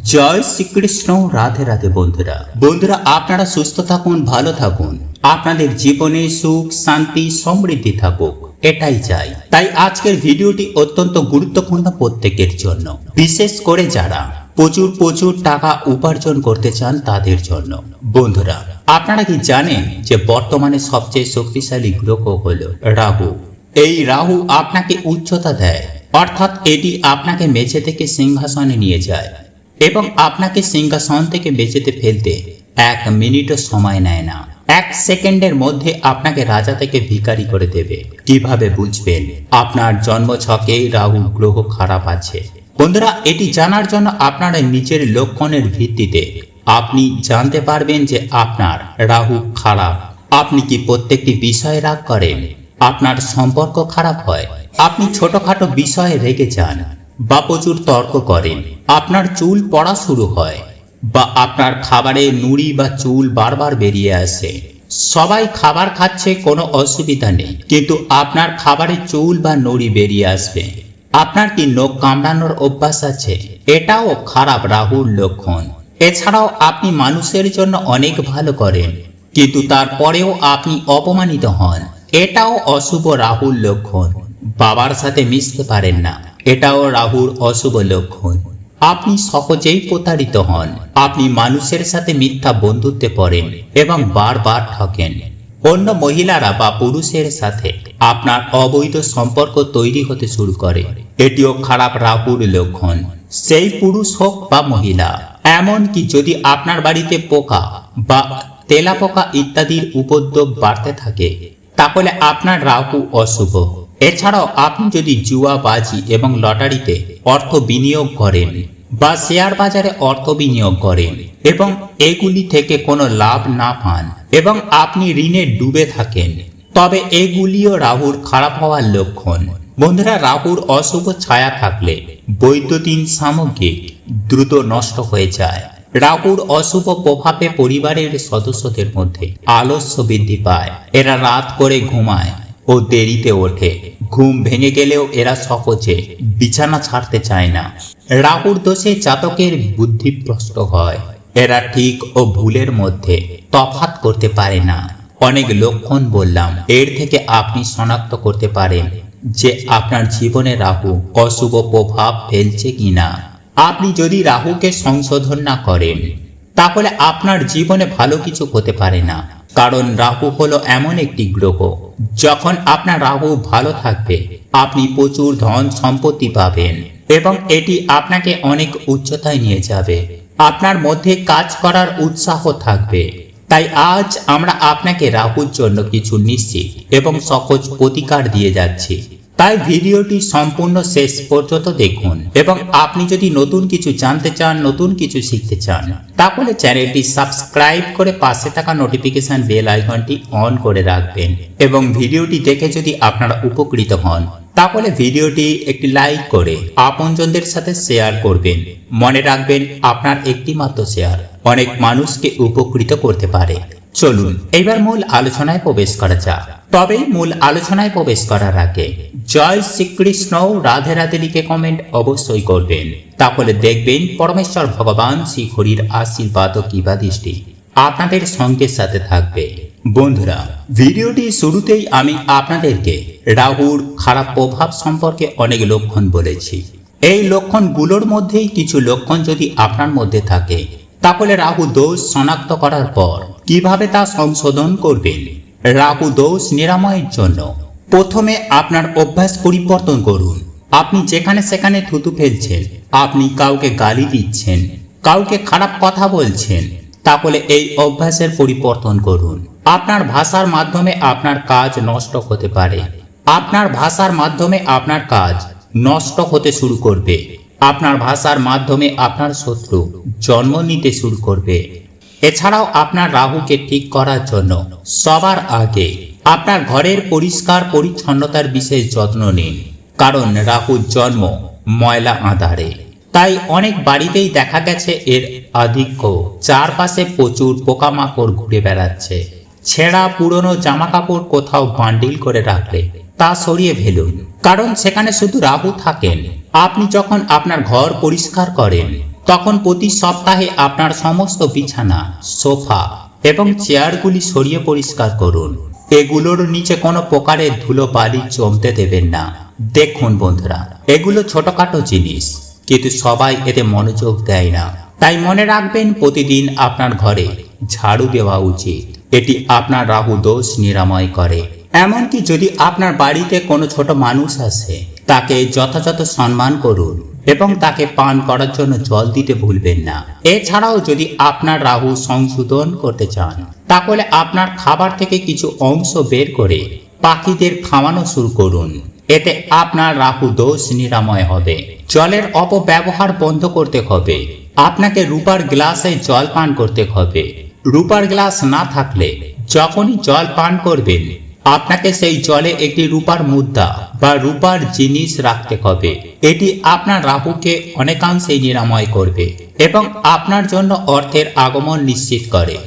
জয় শ্রীকৃষ্ণ, রাধে রাধে বন্ধুরা। বন্ধুরা, আপনারা সুস্থ থাকুন, ভালো থাকুন। আপনাদের জীবনে সুখ, শান্তি, সমৃদ্ধি থাকুক। এটাই চাই। তাই আজকের ভিডিওটি অত্যন্ত গুরুত্বপূর্ণ প্রত্যেকের জন্য। বিশেষ করে যারা প্রচুর প্রচুর টাকা উপার্জন করতে চান তাদের জন্য। বন্ধুরা, আপনারা কি জানেন যে বর্তমানে সবচেয়ে শক্তিশালী গ্রহ হল রাহু? এই রাহু আপনাকে উচ্চতা দেয়। অর্থাৎ এটি আপনাকে মেঝে থেকে সিংহাসনে নিয়ে যায়। এবং আপনাকে সিংহাসন থেকে বেঁচেতে ফেলতে এক মিনিটও সময় নেয় না। এক সেকেন্ডের মধ্যে আপনাকে রাজা থেকে ভিখারি করে দেবে। কীভাবে বুঝবেন? আপনার জন্ম ছকে রাহু গ্রহ খারাপ আছে। বন্ধুরা, এটি জানার জন্য আপনারা নিজের লক্ষণের ভিত্তিতে আপনি জানতে পারবেন যে আপনার রাহু খারাপ। আপনি কি প্রত্যেকটি বিষয়ে রাগ করেন? আপনার সম্পর্ক খারাপ হয়? আপনি ছোটখাটো বিষয়ে রেগে যান। বা প্রচুর তর্ক করেন, আপনার চুল পড়া শুরু হয় বা আপনার খাবারে নুড়ি বা চুল বারবার বেরিয়ে আসে। সবাই খাবার খাচ্ছে, কোনো অসুবিধা নেই। কিন্তু আপনার খাবারে চুল বা নুড়ি বেরিয়ে আসবে। আপনার কি নখ কামড়ানোর অভ্যাস আছে? এটাও খারাপ রাহুর লক্ষণ। এছাড়াও আপনি মানুষের জন্য অনেক ভালো করেন, কিন্তু তারপরেও আপনি অপমানিত হন। এটাও অশুভ রাহুর লক্ষণ। বাবার সাথে মিশতে পারেন না। এটাও রাহুর অশুভ লক্ষণ। আপনি সহজেই প্রতারিত হন। আপনি মানুষের সাথে মিথ্যা বন্ধুত্বে পড়েন এবং বারবার ঠকেন। অন্য মহিলারা বা পুরুষের সাথে আপনার অবৈধ সম্পর্ক তৈরি হতে শুরু করে। এটিও খারাপ রাহুর লক্ষণ। সেই পুরুষ হোক বা মহিলা, এমনকি যদি আপনার বাড়িতে পোকা বা তেলাপোকা ইত্যাদির উপদ্রব বাড়তে থাকে, তাহলে আপনার রাহু অশুভ। এছাড়াও আপনি যদি জুয়া বাজি এবং লটারিতে অর্থ বিনিয়োগ করেন বা শেয়ার বাজারে অর্থ বিনিয়োগ করেন এবং এগুলি থেকে কোনো লাভ না পান এবং আপনি ঋণে ডুবে থাকেন, তবে এগুলিও রাহুর খারাপ হওয়ার লক্ষণ। বন্ধুরা, রাহুর অশুভ ছায়া থাকলে বৈদ্যুতিন সামগ্রী দ্রুত নষ্ট হয়ে যায়। রাহুর অশুভ প্রভাবে পরিবারের সদস্যদের মধ্যে আলস্য বৃদ্ধি পায়। এরা রাত করে ঘুমায় ও দেরিতে ওঠে। ঘুম ভেঙে গেলেও এরা সহজে বিছানা ছাড়তে চায় না। রাহুর দোষে জাতকের বুদ্ধিভ্রষ্ট হয়। এরা ঠিক ও ভুলের মধ্যে তফাৎ করতে পারে না। অনেক লক্ষণ বললাম, এর থেকে আপনি শনাক্ত করতে পারেন যে আপনার জীবনে রাহু অশুভ প্রভাব ফেলছে কিনা। আপনি যদি রাহুকে সংশোধন না করেন, তাহলে আপনার জীবনে ভালো কিছু হতে পারে না। কারণ রাহু হলো এমন একটি গ্রহ, যখন আপনার রাহু ভালো থাকবে, আপনি প্রচুর ধন সম্পত্তি পাবেন এবং এটি আপনাকে অনেক উচ্চতায় নিয়ে যাবে। আপনার মধ্যে কাজ করার উৎসাহ থাকবে। তাই আজ আমরা আপনাকে রাহুর জন্য কিছু নিশ্চিত এবং সহজ প্রতিকার দিয়ে যাচ্ছি। তাই ভিডিওটি সম্পূর্ণ শেষ পর্যন্ত দেখুন এবং আপনি যদি নতুন কিছু জানতে চান, নতুন কিছু শিখতে চান, তাহলে চ্যানেলটি সাবস্ক্রাইব করে পাশে থাকা নোটিফিকেশন বেল আইকনটি অন করে রাখবেন এবং ভিডিওটি দেখে যদি আপনারা উপকৃত হন, তাহলে ভিডিওটি একটি লাইক করে আপনজনদের সাথে শেয়ার করবেন। মনে রাখবেন, আপনার একটি মাত্র শেয়ার অনেক মানুষকে উপকৃত করতে পারে। চলুন, এবার মূল আলোচনায় প্রবেশ করা যাক। তবে মূল আলোচনায় প্রবেশ করার আগে জয় শ্রীকৃষ্ণ রাধে রাধে লিখে কমেন্ট অবশ্যই করবেন। তাহলে দেখবেন পরমেশ্বর ভগবান শ্রী হরির আশীর্বাদ ও কিবা দৃষ্টি আপনাদের সঙ্গের সাথে থাকবে। বন্ধুরা, ভিডিওটি শুরুতেই আমি আপনাদেরকে রাহুর খারাপ প্রভাব সম্পর্কে অনেক লক্ষণ বলেছি। এই লক্ষণগুলোর মধ্যেই কিছু লক্ষণ যদি আপনার মধ্যে থাকে, তাহলে রাহু দোষ শনাক্ত করার পর কীভাবে তা সংশোধন করবেন? রাহু দোষ নিরাময়ের জন্য। প্রথমে আপনার অভ্যাস পরিবর্তন করুন। আপনি যেখানে সেখানে থুতু ফেলছেন। আপনি কাউকে গালি দিচ্ছেন। কাউকে খারাপ কথা বলছেন। তাহলে এই অভ্যাসের পরিবর্তন করুন। আপনার ভাষার মাধ্যমে আপনার কাজ নষ্ট হতে পারে। আপনার ভাষার মাধ্যমে আপনার কাজ নষ্ট হতে শুরু করবে। আপনার ভাষার মাধ্যমে আপনার শত্রু জন্ম নিতে শুরু করবে। এছাড়াও আপনার রাহুকে ঠিক করার জন্য সবার আগে আপনার ঘরের পরিষ্কার পরিচ্ছন্নতার বিশেষ যত্ন নিন। কারণ রাহুর জন্ম ময়লা আঁধারে। তাই অনেক বাড়িতেই দেখা গেছে এর আধিক্য। চারপাশে প্রচুর পোকামাকড় ঘুরে বেড়াচ্ছে। ছেঁড়া পুরনো জামা কাপড় কোথাও বান্ডিল করে রাখলে তা সরিয়ে ফেলুন। কারণ সেখানে শুধু রাহু থাকেন। আপনি যখন আপনার ঘর পরিষ্কার করেন তখন প্রতি সপ্তাহে আপনার সমস্ত বিছানা, সোফা এবং চেয়ারগুলি সরিয়ে পরিষ্কার করুন। এগুলোর নিচে কোনো প্রকারের ধুলো বালি জমতে দেবেন না। দেখুন বন্ধুরা, এগুলো ছোটখাটো জিনিস, কিন্তু সবাই এতে মনোযোগ দেয় না। তাই মনে রাখবেন, প্রতিদিন আপনার ঘরে ঝাড়ু দেওয়া উচিত। এটি আপনার রাহু দোষ নিরাময় করে। এমনকি যদি আপনার বাড়িতে কোনো ছোট মানুষ আসে, তাকে যথাযথ সম্মান করুন। এবং তাকে পান করার জন্য জল দিতে ভুলবেন না। এছাড়াও যদি আপনার রাহু সংশোধন করতে চান, তাহলে আপনার খাবার থেকে কিছু অংশ বের করে পাখিদের খাওয়ানো শুরু করুন। এতে আপনার রাহু দোষ নিরাময় হবে। জলের অপব্যবহার বন্ধ করতে হবে। আপনাকে রূপার গ্লাসে জল পান করতে হবে। রূপার গ্লাস না থাকলে যখনই জল পান করবেন আপনাকে সেই জলে একটি রূপার মুদ্রা বা রূপার জিনিস রাখতে হবে। এটি আপনার রাহুকে অনেকাংশেই নিরাময় করবে এবং আপনার জন্য অর্থের আগমন নিশ্চিত করে।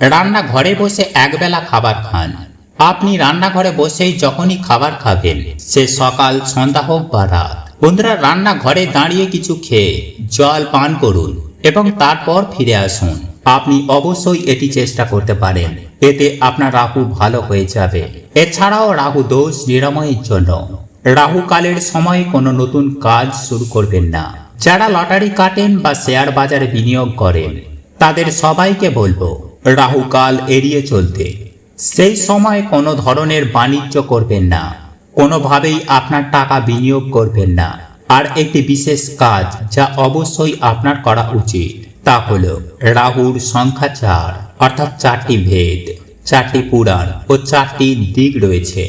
রান্না ঘরে বসে একবেলা খাবার খান। আপনি রান্নাঘরে বসেই যখনই খাবার খাবেন, সে সকাল, সন্ধ্যা হোক বা রাত। বন্ধুরা, রান্নাঘরে দাঁড়িয়ে কিছু খেয়ে জল পান করুন এবং তারপর ফিরে আসুন। আপনি অবশ্যই এটি চেষ্টা করতে পারেন। এতে আপনার রাহু ভালো হয়ে যাবে। এছাড়াও রাহু দোষ নিরাময়ের জন্য। রাহু কালের সময় কোনো নতুন কাজ শুরু করবেন না। যারা লটারি কাটেন বা শেয়ার বাজারে বিনিয়োগ করেন, তাদের সবাইকে বলব রাহু কাল এড়িয়ে চলতে। সেই সময় কোনো ধরনের বাণিজ্য করবেন না। কোনোভাবেই আপনার টাকা বিনিয়োগ করবেন না। আর একটি বিশেষ কাজ যা অবশ্যই আপনার করা উচিত। তা হল রাহুর সংখ্যা চার, অর্থাৎ চারটি ভেদ, চারটি পুরাণ ও চারটি দিক রয়েছে।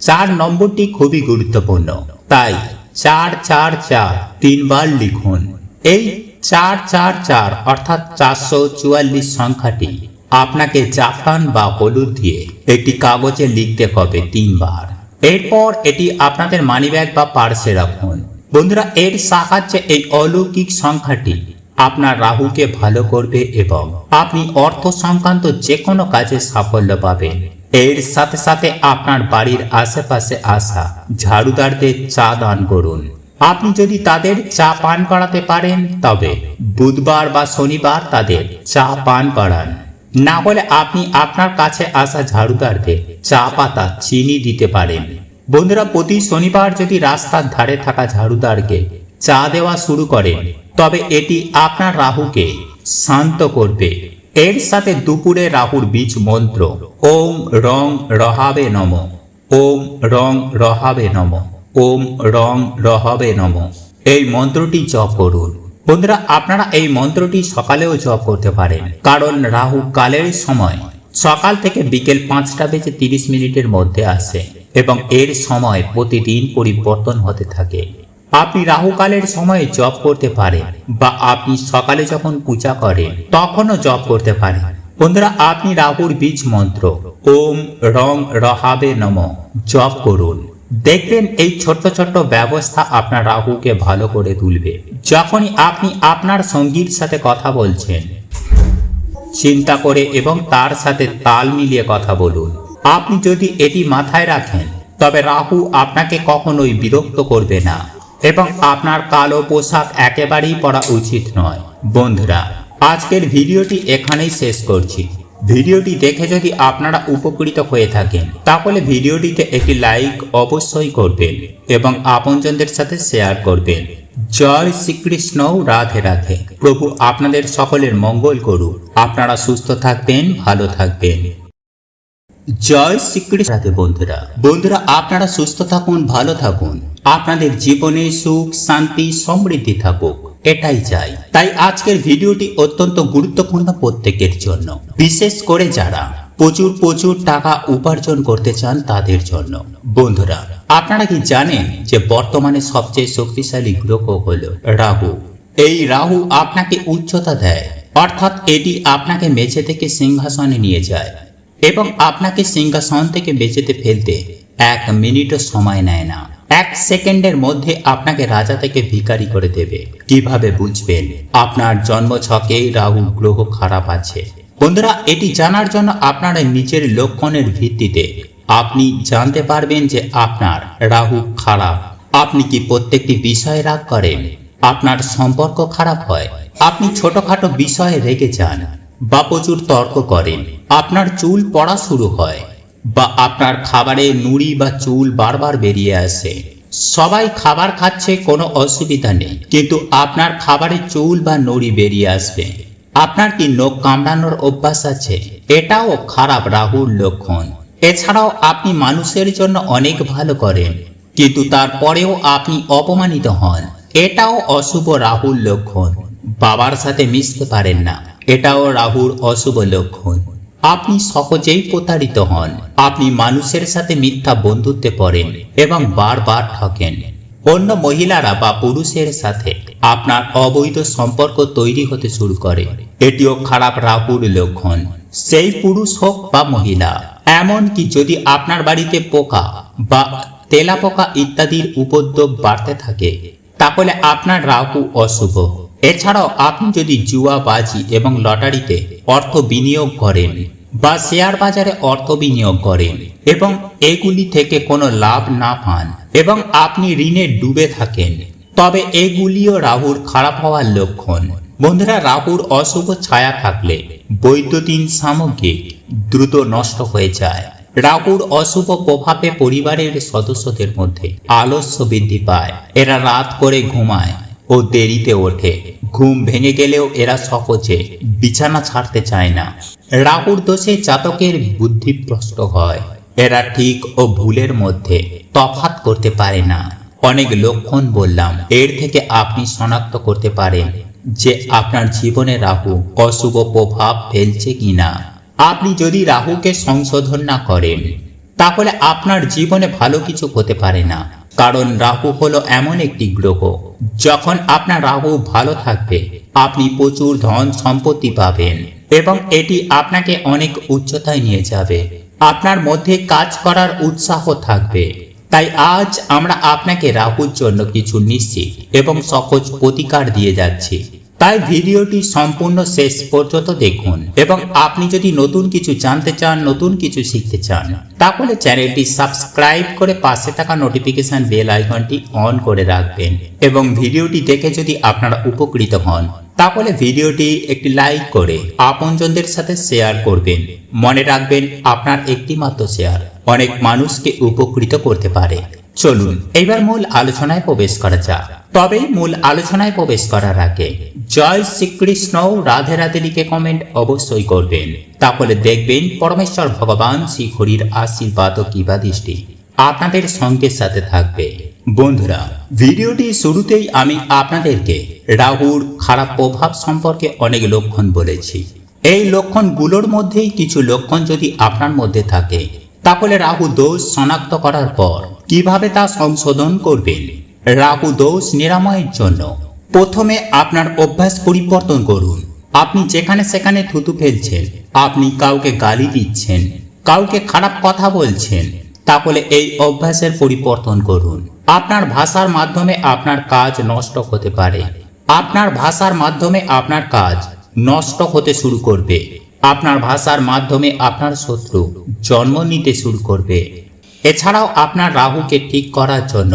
চার নম্বরটি খুবই গুরুত্বপূর্ণ। তাই চার চার চার তিনবার লিখুন। এই চার চার চার, অর্থাৎ চারশো চুয়াল্লিশ সংখ্যাটি আপনাকে জাফরান বা হলুদ দিয়ে একটি কাগজে লিখতে হবে তিনবার। এরপর এটি আপনাদের মানিব্যাগ বা পার্সে রাখুন। বন্ধুরা, এর সাহায্যে এই অলৌকিক সংখ্যাটি আপনার রাহুকে ভালো করবে এবং আপনি অর্থ সংক্রান্ত যে কোনো কাজে সাফল্য পাবেন। এর সাথে সাথে আপনার বাড়ির আশেপাশে আসা ঝাড়ুদারদের চা দান করুন। আপনি যদি তাদের চা পান করাতে পারেন, তবে বুধবার বা শনিবার তাদের চা পান করান। না হলে আপনি আপনার কাছে আসা ঝাড়ুদারদের চা পাতা, চিনি দিতে পারেন। বন্ধুরা, প্রতি শনিবার যদি রাস্তার ধারে থাকা ঝাড়ুদারকে চা দেওয়া শুরু করেন তবে এটি আপনার রাহুকে শান্ত করবে। এর সাথে দুপুরে রাহুর বীজ মন্ত্র, ওম রং রহাবে নম, ওম রং রহাবে নম, ওম রং রহাবে নম। এই মন্ত্রটি জপ করুন। বন্ধুরা, আপনারা এই মন্ত্রটি সকালেও জপ করতে পারেন, কারণ রাহু কালের সময় সকাল থেকে বিকেল পাঁচটা বেজে তিরিশ মিনিটের মধ্যে আসে এবং এর সময় প্রতিদিন পরিবর্তন হতে থাকে। আপনি রাহুকালের সময়ে জপ করতে পারেন বা আপনি সকালে যখন পূজা করেন তখনও জপ করতে পারেন বন্ধুরা, আপনি রাহুর বীজ মন্ত্র, ওম রং রহাবে নম, জপ করুন। দেখবেন এই ছোট্ট ছোট্ট ব্যবস্থা আপনার রাহুকে ভালো করে তুলবে। যখনই আপনি আপনার সঙ্গীর সাথে কথা বলছেন, চিন্তা করে এবং তার সাথে তাল মিলিয়ে কথা বলুন। আপনি যদি এটি মাথায় রাখেন, তবে রাহু আপনাকে কখনোই বিরক্ত করবে না। এবং আপনার কালো পোশাক একেবারেই পরা উচিত নয়। বন্ধুরা, আজকের ভিডিওটি এখানেই শেষ করছি। ভিডিওটি দেখে যদি আপনারা উপকৃত হয়ে থাকেন, তাহলে ভিডিওটিতে একটি লাইক অবশ্যই করবেন এবং আপনজনদের সাথে শেয়ার করবেন। জয় শ্রীকৃষ্ণ, রাধে রাধে। প্রভু আপনাদের সকলের মঙ্গল করুক। আপনারা সুস্থ থাকবেন, ভালো থাকবেন। জয় শ্রীকৃষ্ণ। রাধে বন্ধুরা বন্ধুরা, আপনারা সুস্থ থাকুন, ভালো থাকুন। আপনাদের জীবনে সুখ, শান্তি, সমৃদ্ধি থাকুক। এটাই চাই। তাই আজকের ভিডিওটি অত্যন্ত গুরুত্বপূর্ণ প্রত্যেকের জন্য। বিশেষ করে যারা প্রচুর প্রচুর টাকা উপার্জন করতে চান তাদের জন্য। বন্ধুরা, আপনারা কি জানেন যে বর্তমানে সবচেয়ে শক্তিশালী গ্রহ হল রাহু? এই রাহু আপনাকে উচ্চতা দেয়। অর্থাৎ এটি আপনাকে মেঝে থেকে সিংহাসনে নিয়ে যায় এবং আপনাকে সিংহাসন থেকে বেঁচেতে ফেলতে এক মিনিটও সময় নেয় না। এক সেকেন্ডের মধ্যে আপনাকে রাজা থেকে ভিখারি করে দেবে। কীভাবে বুঝবেন? আপনার জন্ম ছকে রাহু গ্রহ খারাপ আছে। বন্ধুরা, এটি জানার জন্য আপনার নিজের লক্ষণের ভিত্তিতে আপনি জানতে পারবেন যে আপনার রাহু খারাপ। আপনি কি প্রত্যেকটি বিষয়ে রাগ করেন? আপনার সম্পর্ক খারাপ হয়? আপনি ছোটখাটো বিষয়ে রেগে যান বা প্রচুর তর্ক করেন? আপনার চুল পড়া শুরু হয়? বা আপনার খাবারে নুড়ি বা চুল বারবার বেরিয়ে আসে। সবাই খাবার খাচ্ছে, কোনো অসুবিধা নেই। কিন্তু আপনার খাবারে চুল বা নুড়ি বেরিয়ে আসবে। আপনার কি নখ কামড়ানোর অভ্যাস আছে? এটাও খারাপ রাহুর লক্ষণ। এছাড়াও আপনি মানুষের জন্য অনেক ভালো করেন। কিন্তু তারপরেও আপনি অপমানিত হন। এটাও অশুভ রাহুর লক্ষণ। বাবার সাথে মিশতে পারেন না। এটাও রাহুর অশুভ লক্ষণ। আপনি সহজেই প্রতারিত হন। আপনি মানুষের সাথে মিথ্যা বন্ধুত্বে পড়েন এবং বারবার ঠকেন অন্য মহিলারা বা পুরুষের সাথে আপনার অবৈধ সম্পর্ক তৈরি হতে শুরু করে। এটিও খারাপ রাহুর লক্ষণ। সেই পুরুষ হোক বা মহিলা, এমনকি যদি আপনার বাড়িতে পোকা বা তেলাপোকা ইত্যাদির উপদ্রব বাড়তে থাকে, তাহলে আপনার রাহু অশুভ। এছাড়াও আপনি যদি জুয়া বাজি এবং লটারিতে অর্থ বিনিয়োগ করেন বা শেয়ার বাজারে অর্থ বিনিয়োগ করেন এবং এগুলি থেকে কোনো লাভ না পান এবং আপনি ঋণে ডুবে থাকেন। তবে এগুলিও রাহুর খারাপ হওয়ার লক্ষণ। বন্ধুরা, রাহুর অশুভ ছায়া থাকলে বৈদ্যুতিন সামগ্রী দ্রুত নষ্ট হয়ে যায়। রাহুর অশুভ প্রভাবে পরিবারের সদস্যদের মধ্যে আলস্য বৃদ্ধি পায়। এরা রাত করে ঘুমায় ও দেরিতে ওঠে। ঘুম ভেঙে গেলেও এরা সহজে বিছানা ছাড়তে চায় না। রাহুর দোষে জাতকের বুদ্ধিভ্রষ্ট হয়। এরা ঠিক ও ভুলের মধ্যে তফাৎ করতে পারে না। অনেক লক্ষণ বললাম, এর থেকে আপনি শনাক্ত করতে পারেন যে আপনার জীবনে রাহু অশুভ প্রভাব ফেলছে কিনা। আপনি যদি রাহুকে সংশোধন না করেন, তাহলে আপনার জীবনে ভালো কিছু হতে পারে না। কারণ রাহু হলো এমন একটি গ্রহ। যখন আপনার রাহু ভালো থাকবে, আপনি প্রচুর ধন সম্পত্তি পাবেন এবং এটি আপনাকে অনেক উচ্চতায় নিয়ে যাবে। আপনার মধ্যে কাজ করার উৎসাহ থাকবে। তাই আজ আমরা আপনাকে রাহুর জন্য কিছু নিশ্চিত এবং সহজ প্রতিকার দিয়ে যাচ্ছি। তাই ভিডিওটি সম্পূর্ণ শেষ পর্যন্ত দেখুন এবং আপনি যদি নতুন কিছু জানতে চান, নতুন কিছু শিখতে চান, তাহলে চ্যানেলটি সাবস্ক্রাইব করে পাশে থাকা নোটিফিকেশন বেল আইকনটি অন করে রাখবেন এবং ভিডিওটি দেখে যদি আপনারা উপকৃত হন, তাহলে ভিডিওটি একটি লাইক করে আপনজনদের সাথে শেয়ার করবেন। মনে রাখবেন, আপনার একটি মাত্র শেয়ার অনেক মানুষকে উপকৃত করতে পারে। চলুন, এবার মূল আলোচনায় প্রবেশ করা যাক। তবে মূল আলোচনায় প্রবেশ করার আগে জয় শ্রীকৃষ্ণ রাধে রাধে লিখে কমেন্ট অবশ্যই করবেন। তাহলে দেখবেন পরমেশ্বর ভগবান শ্রী হরির আশীর্বাদ ও কিবা দৃষ্টি আপনাদের সঙ্গের সাথে থাকবে। বন্ধুরা, ভিডিওটি শুরুতেই আমি আপনাদেরকে রাহুর খারাপ প্রভাব সম্পর্কে অনেক লক্ষণ বলেছি। এই লক্ষণগুলোর মধ্যেই কিছু লক্ষণ যদি আপনার মধ্যে থাকে, তাহলে রাহু দোষ শনাক্ত করার পর কীভাবে তা সংশোধন করবেন? রাহু দোষ নিরাময়ের জন্য। প্রথমে আপনার অভ্যাস পরিবর্তন করুন। আপনি যেখানে সেখানে থুতু ফেলছেন। আপনি কাউকে গালি দিচ্ছেন। কাউকে খারাপ কথা বলছেন। তাহলে এই অভ্যাসের পরিবর্তন করুন। আপনার ভাষার মাধ্যমে আপনার কাজ নষ্ট হতে পারে। আপনার ভাষার মাধ্যমে আপনার কাজ নষ্ট হতে শুরু করবে। আপনার ভাষার মাধ্যমে আপনার শত্রু জন্ম নিতে শুরু করবে। এছাড়াও আপনার রাহুকে ঠিক করার জন্য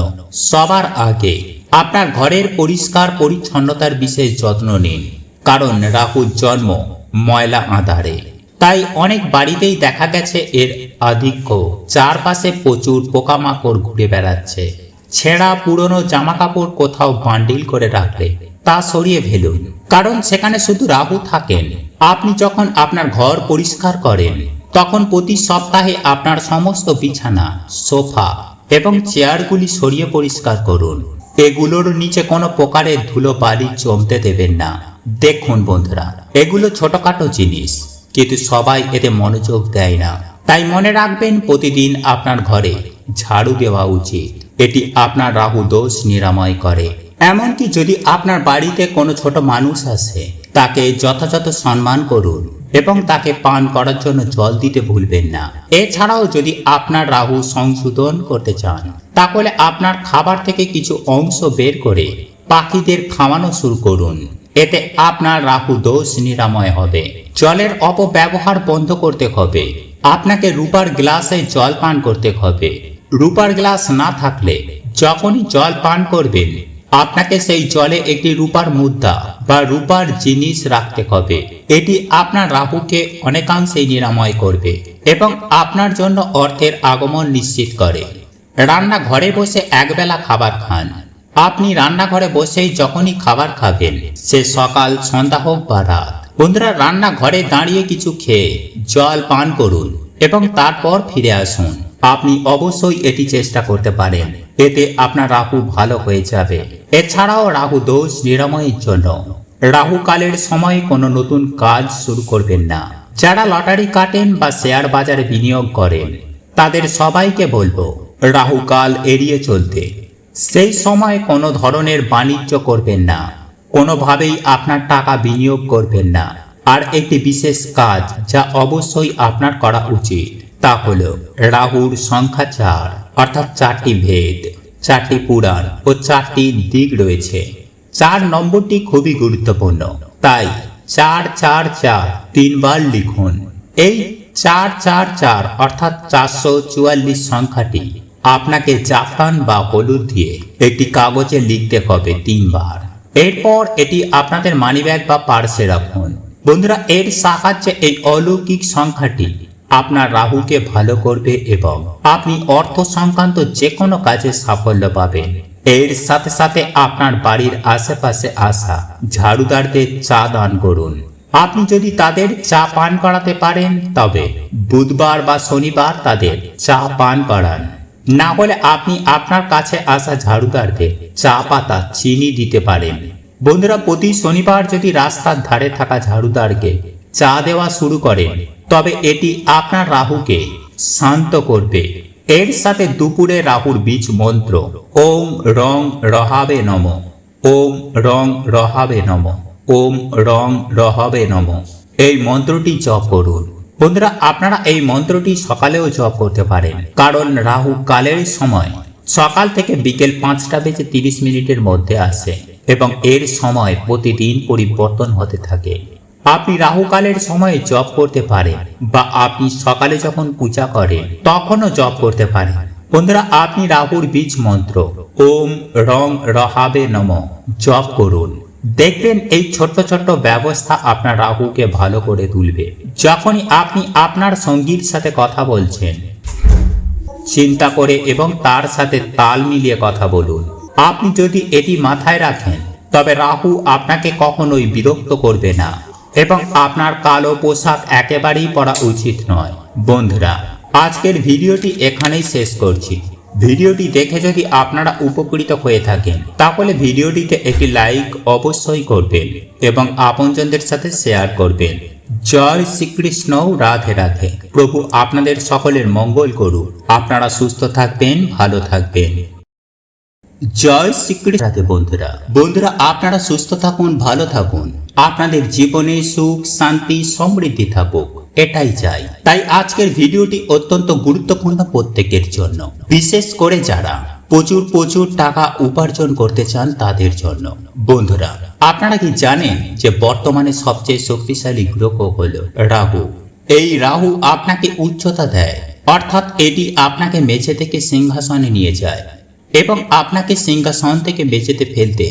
সবার আগে আপনার ঘরের পরিষ্কার পরিচ্ছন্নতার বিশেষ যত্ন নিন। কারণ রাহুর জন্ম ময়লা আধারে। তাই অনেক বাড়িতেই দেখা গেছে এর আধিক্য। চারপাশে প্রচুর পোকামাকড় ঘুরে বেড়াচ্ছে। ছেঁড়া পুরনো জামা কাপড় কোথাও বান্ডিল করে রাখলে তা সরিয়ে ফেলুন। কারণ সেখানে শুধু রাহু থাকেন। আপনি যখন আপনার ঘর পরিষ্কার করেন তখন প্রতি সপ্তাহে আপনার সমস্ত বিছানা, সোফা এবং চেয়ারগুলি সরিয়ে পরিষ্কার করুন। এগুলোর নিচে কোনো প্রকারের ধুলো বালি জমতে দেবেন না। দেখুন বন্ধুরা, এগুলো ছোটখাটো জিনিস, কিন্তু সবাই এতে মনোযোগ দেয় না। তাই মনে রাখবেন, প্রতিদিন আপনার ঘরে ঝাড়ু দেওয়া উচিত। এটি আপনার রাহু দোষ নিরাময় করে। এমনকি যদি আপনার বাড়িতে কোনো ছোট মানুষ আসে, তাকে যথাযথ সম্মান করুন। এবং তাকে পান করার জন্য জল দিতে ভুলবেন না। এছাড়াও যদি আপনার রাহু সংশোধন করতে চান, তাহলে আপনার খাবার থেকে কিছু অংশ বের করে পাখিদের খাওয়ানো শুরু করুন। এতে আপনার রাহু দোষ নিরাময় হবে। জলের অপব্যবহার বন্ধ করতে হবে। আপনাকে রূপার গ্লাসে জল পান করতে হবে। রূপার গ্লাস না থাকলে যখনই জল পান করবেন আপনাকে সেই জলে একটি রূপার মুদ্রা বা রূপার জিনিস রাখতে হবে। এটি আপনার রাহুকে অনেকাংশেই নিরাময় করবে এবং আপনার জন্য অর্থের আগমন নিশ্চিত করে। রান্না ঘরে বসে একবেলা খাবার খান। আপনি রান্নাঘরে বসেই যখনই খাবার খাবেন, সে সকাল, সন্ধ্যা হোক বা রাত। বন্ধুরা, রান্নাঘরে দাঁড়িয়ে কিছু খেয়ে জল পান করুন এবং তারপর ফিরে আসুন। আপনি অবশ্যই এটি চেষ্টা করতে পারেন। এতে আপনার রাহু ভালো হয়ে যাবে। এছাড়াও রাহু দোষ নিরাময়ের জন্য। রাহু কালের সময় কোনো নতুন কাজ শুরু করবেন না। যারা লটারি কাটেন বা শেয়ার বাজারে বিনিয়োগ করেন, তাদের সবাইকে বলব রাহু কাল এড়িয়ে চলতে। সেই সময় কোনো ধরনের বাণিজ্য করবেন না। কোনোভাবেই আপনার টাকা বিনিয়োগ করবেন না। আর একটি বিশেষ কাজ যা অবশ্যই আপনার করা উচিত, তা হল রাহুর সংখ্যা চার। অর্থাৎ চারটি ভেদ, চারটি পুরাণ ও চারটি দিক রয়েছে। চার নম্বরটি খুবই গুরুত্বপূর্ণ। তাই চার চার চার তিনবার লিখুন। এই চার চার চার অর্থাৎ চারশো চুয়াল্লিশ সংখ্যাটি আপনাকে জাফরান বা হলুদ দিয়ে একটি কাগজে লিখতে হবে তিনবার। এরপর এটি আপনাদের মানিব্যাগ বা পার্সে রাখুন। বন্ধুরা, এর সাহায্যে এই অলৌকিক সংখ্যাটি আপনার রাহুকে ভালো করবে এবং আপনি অর্থ সংক্রান্ত যে কোনো কাজে সাফল্য পাবেন। এর সাথে সাথে আপনার বাড়ির আশেপাশে আসা ঝাড়ুদারদের চা দান করুন। আপনি যদি তাদের চা পান করাতে পারেন, তবে বুধবার বা শনিবার তাদের চা পান করান। না হলে আপনি আপনার কাছে আসা ঝাড়ুদারদের চা পাতা, চিনি দিতে পারেন। বন্ধুরা, প্রতি শনিবার যদি রাস্তার ধারে থাকা ঝাড়ুদারকে চা দেওয়া শুরু করেন তবে এটি আপনার রাহুকে শান্ত করবে। এর সাথে দুপুরে রাহুর বীজ মন্ত্র, ওম রং রহাবে নম, ওম রং রহাবে নম, ওম রং রহাবে নম। এই মন্ত্রটি জপ করুন। বন্ধুরা, আপনারা এই মন্ত্রটি সকালেও জপ করতে পারেন, কারণ রাহু কালের সময় সকাল থেকে বিকেল পাঁচটা বেজে তিরিশ মিনিটের মধ্যে আসে এবং এর সময় প্রতিদিন পরিবর্তন হতে থাকে। আপনি রাহুকালের সময়ে জপ করতে পারেন বা আপনি সকালে যখন পূজা করেন, তখনও জপ করতে পারেন। বন্ধুরা, আপনি রাহুর বীজ মন্ত্র, ওম রং রহাবে নম, জপ করুন। দেখবেন এই ছোট্ট ছোট্ট ব্যবস্থা আপনার রাহুকে ভালো করে তুলবে। যখনই আপনি আপনার সঙ্গীর সাথে কথা বলছেন, চিন্তা করে এবং তার সাথে তাল মিলিয়ে কথা বলুন। আপনি যদি এটি মাথায় রাখেন, তবে রাহু আপনাকে কখনোই বিরক্ত করবে না। এবং আপনার কালো পোশাক একেবারেই পরা উচিত নয়। বন্ধুরা, আজকের ভিডিওটি এখানেই শেষ করছি। ভিডিওটি দেখে যদি আপনারা উপকৃত হয়ে থাকেন, তাহলে ভিডিওটিতে একটি লাইক অবশ্যই করবেন এবং আপনজনদের সাথে শেয়ার করবেন। জয় শ্রীকৃষ্ণ, রাধে রাধে। প্রভু আপনাদের সকলের মঙ্গল করুন আপনারা সুস্থ থাকবেন, ভালো থাকবেন। জয় শ্রীকৃষ্ণ, রাধে বন্ধুরা। বন্ধুরা, আপনারা সুস্থ থাকুন, ভালো থাকুন। আপনাদের জীবনে সুখ, শান্তি, সমৃদ্ধি থাকুক। এটাই চাই। তাই আজকের ভিডিওটি অত্যন্ত গুরুত্বপূর্ণ প্রত্যেকের জন্য। বিশেষ করে যারা প্রচুর প্রচুর টাকা উপার্জন করতে চান তাদের জন্য। বন্ধুরা, আপনারা কি জানেন যে বর্তমানে সবচেয়ে শক্তিশালী গ্রহ হল রাহু? এই রাহু আপনাকে উচ্চতা দেয়। অর্থাৎ এটি আপনাকে মেঝে থেকে সিংহাসনে নিয়ে যায় এবং আপনাকে সিংহাসন থেকে বেঁচেতে ফেলতে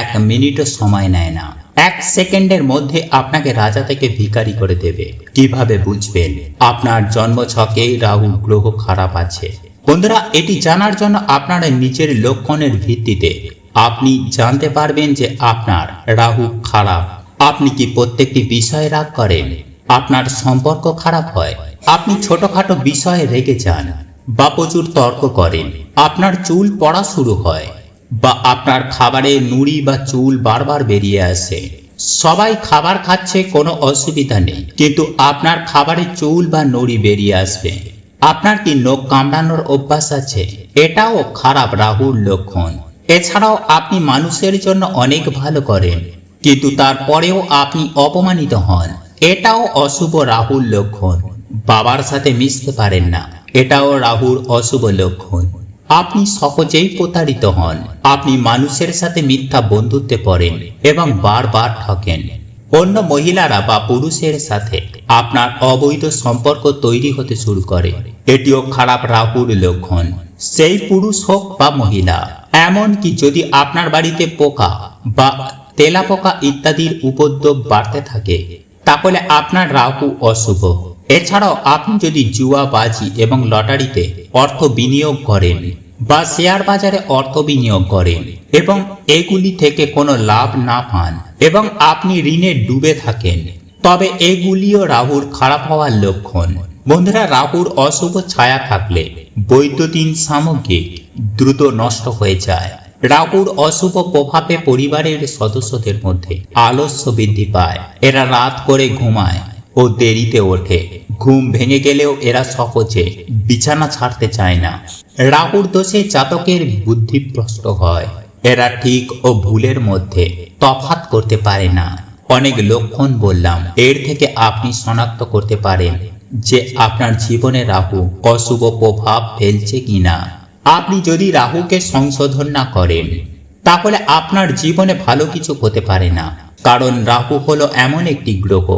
এক মিনিটও সময় নেয় না। এক সেকেন্ডের মধ্যে আপনাকে রাজা থেকে ভিখারি করে দেবে। কীভাবে বুঝবেন? আপনার জন্ম ছকে রাহু গ্রহ খারাপ আছে। বন্ধুরা, এটি জানার জন্য আপনারা নিজের লক্ষণের ভিত্তিতে আপনি জানতে পারবেন যে আপনার রাহু খারাপ। আপনি কি প্রত্যেকটি বিষয়ে রাগ করেন? আপনার সম্পর্ক খারাপ হয়। আপনি ছোটখাটো বিষয়ে রেগে যান বা প্রচুর তর্ক করেন। আপনার চুল পড়া শুরু হয়। বা আপনার খাবারে নুড়ি বা চুল বারবার বেরিয়ে আসে। সবাই খাবার খাচ্ছে, কোনো অসুবিধা নেই। কিন্তু আপনার খাবারে চুল বা নুড়ি বেরিয়ে আসবে। আপনার কি নখ কামড়ানোর অভ্যাস আছে? এটাও খারাপ রাহুর লক্ষণ। এছাড়াও আপনি মানুষের জন্য অনেক ভালো করেন। কিন্তু তারপরেও আপনি অপমানিত হন। এটাও অশুভ রাহুর লক্ষণ। বাবার সাথে মিশতে পারেন না। এটাও রাহুর অশুভ লক্ষণ। আপনি সহজেই প্রতারিত হন। আপনি মানুষের সাথে মিথ্যা বন্ধুত্বে পড়েন এবং বারবার ঠকেন। অন্য মহিলারা বা পুরুষের সাথে আপনার অবৈধ সম্পর্ক তৈরি হতে শুরু করে। এটিও খারাপ রাহুর লক্ষণ। সেই পুরুষ হোক বা মহিলা, এমনকি যদি আপনার বাড়িতে পোকা বা তেলাপোকা ইত্যাদির উপদ্রব বাড়তে থাকে, তাহলে আপনার রাহু অশুভ। এছাড়াও আপনি যদি জুয়া, বাজি এবং লটারিতে অর্থ বিনিয়োগ করেন বা শেয়ার বাজারে অর্থ বিনিয়োগ করেন এবং এগুলি থেকে কোনো লাভ না পান এবং আপনি ঋণে ডুবে থাকেন, তবে এগুলিও রাহুর খারাপ হওয়ার লক্ষণ। বন্ধুরা, রাহুর অশুভ ছায়া থাকলে বৈদ্যুতিন সামগ্রী দ্রুত নষ্ট হয়ে যায়। রাহুর অশুভ প্রভাবে পরিবারের সদস্যদের মধ্যে আলস্য বৃদ্ধি পায়। এরা রাত করে ঘুমায় ও দেরিতে ওঠে। ঘুম ভেঙে গেলেও এরা সহজে বিছানা ছাড়তে চায় না। রাহুর দোষে জাতকের বুদ্ধিভ্রষ্ট হয়। এরা ঠিক ও ভুলের মধ্যে তফাত করতে পারে না। অনেক লক্ষণ বললাম, এর থেকে আপনি শনাক্ত করতে পারেন যে আপনার জীবনে রাহু অশুভ প্রভাব ফেলছে কিনা। আপনি যদি রাহুকে সংশোধন না করেন, তাহলে আপনার জীবনে ভালো কিছু হতে পারে না। কারণ রাহু হলো এমন একটি গ্রহ।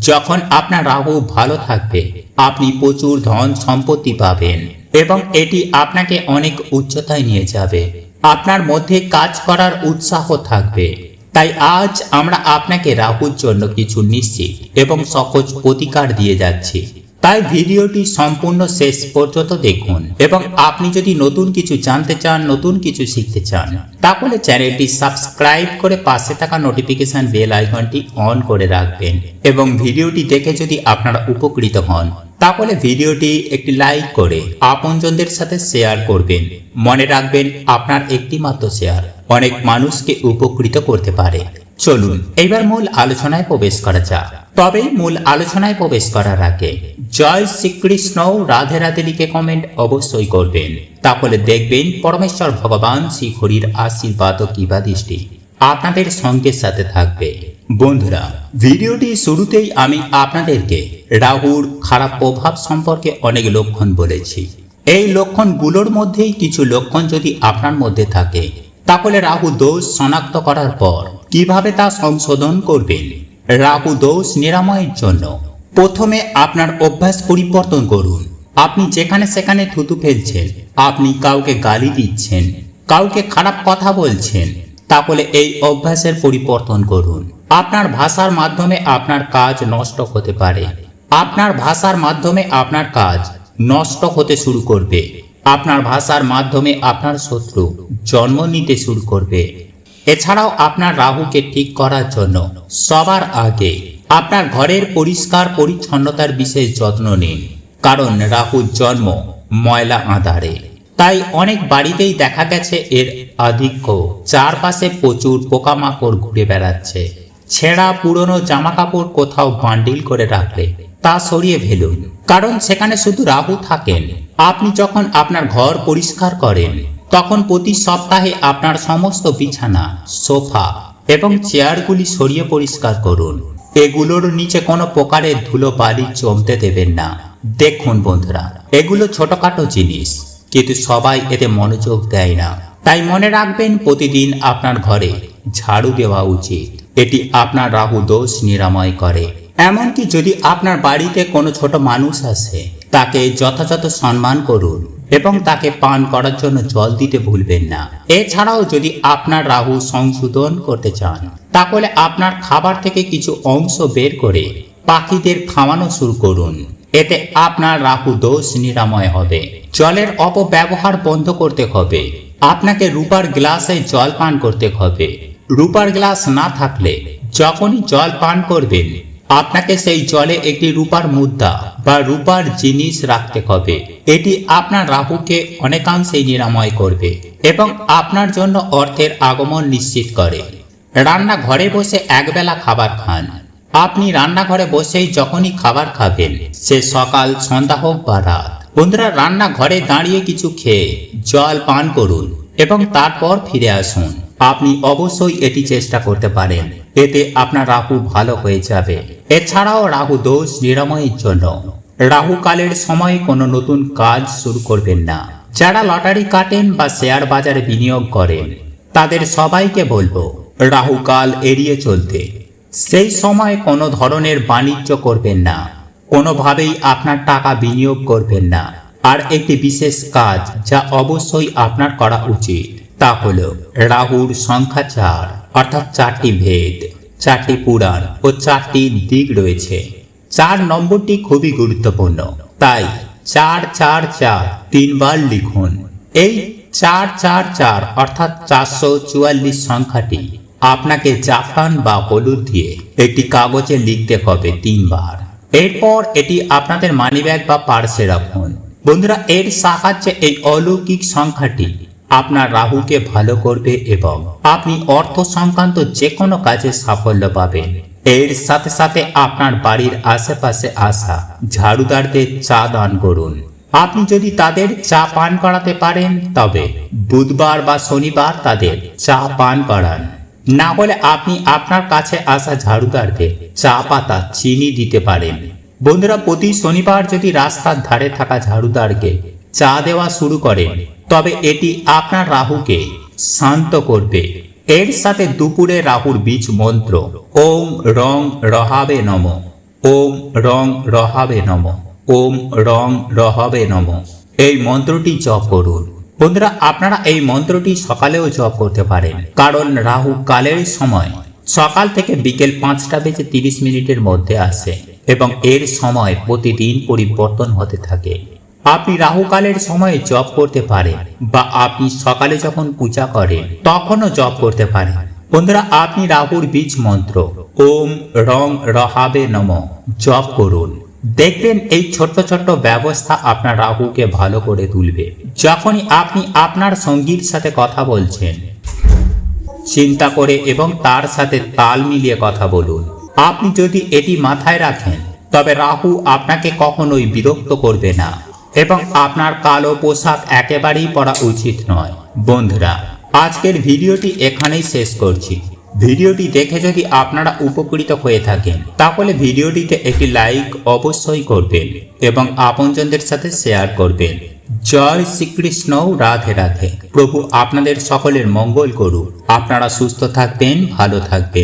যখন আপনার রাহু ভালো থাকবে, আপনি প্রচুর ধন সম্পত্তি পাবেন এবং এটি আপনাকে অনেক উচ্চতায় নিয়ে যাবে। আপনার মধ্যে কাজ করার উৎসাহ থাকবে। তাই আজ আমরা আপনাকে রাহুর জন্য কিছু নিশ্চিত এবং সহজ প্রতিকার দিয়ে যাচ্ছি। তাই ভিডিওটি সম্পূর্ণ শেষ পর্যন্ত দেখুন। এবং আপনি যদি নতুন কিছু জানতে চান, নতুন কিছু শিখতে চান, তাহলে চ্যানেলটি সাবস্ক্রাইব করে পাশে থাকা নোটিফিকেশন বেল আইকনটি অন করে রাখবেন। এবং ভিডিওটি দেখে যদি আপনারা উপকৃত হন, তাহলে ভিডিওটি একটি লাইক করে আপনজনদের সাথে শেয়ার করবেন। মনে রাখবেন, আপনার একটি মাত্র শেয়ার অনেক মানুষকে উপকৃত করতে পারে। চলুন, এবার মূল আলোচনায় প্রবেশ করা যাক। তবে মূল আলোচনায় প্রবেশ করার আগে জয় শ্রীকৃষ্ণ রাধে রাধে লিখে কমেন্ট অবশ্যই করবেন। তাহলে দেখবেন পরমেশ্বর ভগবান শ্রী হরির আশীর্বাদ ও কিবা দৃষ্টি আপনাদের সঙ্গে সাথে থাকবে। বন্ধুরা, ভিডিওটি শুরুতেই আমি আপনাদেরকে রাহুর খারাপ প্রভাব সম্পর্কে অনেক লক্ষণ বলেছি। এই লক্ষণগুলোর মধ্যেই কিছু লক্ষণ যদি আপনার মধ্যে থাকে, তাহলে রাহু দোষ শনাক্ত করার পর কীভাবে তা সংশোধন করবেন? রাহু দোষ নিরাময়ের জন্য। প্রথমে আপনার অভ্যাস পরিবর্তন করুন। আপনি যেখানে সেখানে থুতু ফেলছেন, আপনি কাউকে গালি দিচ্ছেন, কাউকে খারাপ কথা বলছেন, তাহলে এই অভ্যাসের পরিবর্তন করুন। আপনার ভাষার মাধ্যমে আপনার কাজ নষ্ট হতে পারে। আপনার ভাষার মাধ্যমে আপনার কাজ নষ্ট হতে শুরু করবে। আপনার ভাষার মাধ্যমে আপনার শত্রু জন্ম নিতে শুরু করবে। এছাড়াও আপনার রাহুকে ঠিক করার জন্য সবার আগে আপনার ঘরের পরিষ্কার পরিচ্ছন্নতার বিশেষ যত্ন নিন। কারণ রাহুর জন্ম ময়লা আঁধারে। তাই অনেক বাড়িতেই দেখা গেছে এর আধিক্য। চারপাশে প্রচুর পোকামাকড় ঘুরে বেড়াচ্ছে। ছেঁড়া পুরনো জামা কাপড় কোথাও বান্ডিল করে রাখলে তা সরিয়ে ফেলুন। কারণ সেখানে শুধু রাহু থাকেন। আপনি যখন আপনার ঘর পরিষ্কার করেন তখন প্রতি সপ্তাহে আপনার সমস্ত বিছানা, সোফা এবং চেয়ারগুলি সরিয়ে পরিষ্কার করুন। এগুলোর নিচে কোনো প্রকারের ধুলো বালি জমতে দেবেন না। দেখুন বন্ধুরা, এগুলো ছোটখাটো জিনিস, কিন্তু সবাই এতে মনোযোগ দেয় না। তাই মনে রাখবেন, প্রতিদিন আপনার ঘরে ঝাড়ু দেওয়া উচিত। এটি আপনার রাহু দোষ নিরাময় করে। এমনকি যদি আপনার বাড়িতে কোনো ছোট মানুষ আসে, তাকে যথাযথ সম্মান করুন। এবং তাকে পান করার জন্য জল দিতে ভুলবেন না। এছাড়াও যদি আপনার রাহু সংশোধন করতে চান, তাহলে আপনার খাবার থেকে কিছু অংশ বের করে পাখিদের খাওয়ানো শুরু করুন। এতে আপনার রাহু দোষ নিরাময় হবে। জলের অপব্যবহার বন্ধ করতে হবে। আপনাকে রূপার গ্লাসে জল পান করতে হবে। রূপার গ্লাস না থাকলে যখনই জল পান করবেন আপনাকে সেই জলে একটি রূপার মুদ্রা বা রূপার জিনিস রাখতে হবে। এটি আপনার রাহুকে অনেকাংশেই নিরাময় করবে এবং আপনার জন্য অর্থের আগমন নিশ্চিত করে। রান্না ঘরে বসে একবেলা খাবার খান। আপনি রান্নাঘরে বসেই যখনই খাবার খাবেন, সে সকাল, সন্ধ্যা হোক বা রাত। বন্ধুরা, রান্নাঘরে দাঁড়িয়ে কিছু খেয়ে জল পান করুন এবং তারপর ফিরে আসুন। আপনি অবশ্যই এটি চেষ্টা করতে পারেন। এতে আপনার রাহু ভালো হয়ে যাবে। এছাড়াও রাহু দোষ নিরাময়ের জন্য। রাহু কালের সময় কোনো নতুন কাজ শুরু করবেন না। যারা লটারি কাটেন বা শেয়ার বাজারে বিনিয়োগ করেন, তাদের সবাইকে বলব, রাহু কাল এড়িয়ে চলতে। সেই সময় কোনো ধরনের বাণিজ্য করবেন না। কোনোভাবেই আপনার টাকা বিনিয়োগ করবেন না। আর একটি বিশেষ কাজ যা অবশ্যই আপনার করা উচিত। তা হলো রাহুর সংখ্যা চার, অর্থাৎ চারটি ভেদ, চারটি পুরাণ ও চারটি দিক রয়েছে। চার নম্বরটি খুবই গুরুত্বপূর্ণ। তাই চার চার চার তিনবার লিখুন। এই চার চার চার, অর্থাৎ চারশো চুয়াল্লিশ সংখ্যাটি আপনাকে জাফরান বা হলুদ দিয়ে একটি কাগজে লিখতে হবে তিনবার। এরপর এটি আপনাদের মানিব্যাগ বা পার্সে রাখুন। বন্ধুরা, এর সাহায্যে এই অলৌকিক সংখ্যাটি আপনার রাহুকে ভালো করবে এবং আপনি অর্থ সংক্রান্ত যে কোনো কাজে সাফল্য পাবেন। এর সাথে সাথে আপনার বাড়ির আশেপাশে আসা ঝাড়ুদারদের চা দান করুন। আপনি যদি তাদের চা পান করাতে পারেন, তবে বুধবার বা শনিবার তাদের চা পান করান। না হলে আপনি আপনার কাছে আসা ঝাড়ুদারদের চা পাতা, চিনি দিতে পারেন। বন্ধুরা, প্রতি শনিবার যদি রাস্তার ধারে থাকা ঝাড়ুদারকে চা দেওয়া শুরু করেন তবে এটি আপনার রাহুকে শান্ত করবে। এর সাথে দুপুরে রাহুর বীজ মন্ত্র, ওম রং রহাবে নম, ওম রং রহাবে নম, ওম রং রহাবে নম। এই মন্ত্রটি জপ করুন। বন্ধুরা, আপনারা এই মন্ত্রটি সকালেও জপ করতে পারেন, কারণ রাহু কালের সময় সকাল থেকে বিকেল পাঁচটা বেজে তিরিশ মিনিটের মধ্যে আসে এবং এর সময় প্রতিদিন পরিবর্তন হতে থাকে। আপনি রাহুকালের সময়ে জপ করতে পারেন বা আপনি সকালে যখন পূজা করেন, তখনও জপ করতে পারেন। বন্ধুরা, আপনি রাহুর বীজ মন্ত্র, ওম রং রহাবে নম, জপ করুন। দেখবেন এই ছোট্ট ছোট্ট ব্যবস্থা আপনার রাহুকে ভালো করে তুলবে। যখনই আপনি আপনার সঙ্গীর সাথে কথা বলছেন, চিন্তা করে এবং তার সাথে তাল মিলিয়ে কথা বলুন। আপনি যদি এটি মাথায় রাখেন, তবে রাহু আপনাকে কখনোই বিরক্ত করবে না। এবং আপনার কালো পোশাক একেবারেই পরা উচিত নয়। বন্ধুরা, আজকের ভিডিওটি এখানেই শেষ করছি। ভিডিওটি দেখে যদি আপনারা উপকৃত হয়ে থাকেন, তাহলে ভিডিওটিতে একটি লাইক অবশ্যই করবেন এবং আপনজনদের সাথে শেয়ার করবেন। জয় শ্রীকৃষ্ণ, রাধে রাধে। প্রভু আপনাদের সকলের মঙ্গল করুক। আপনারা সুস্থ থাকবেন, ভালো থাকবেন।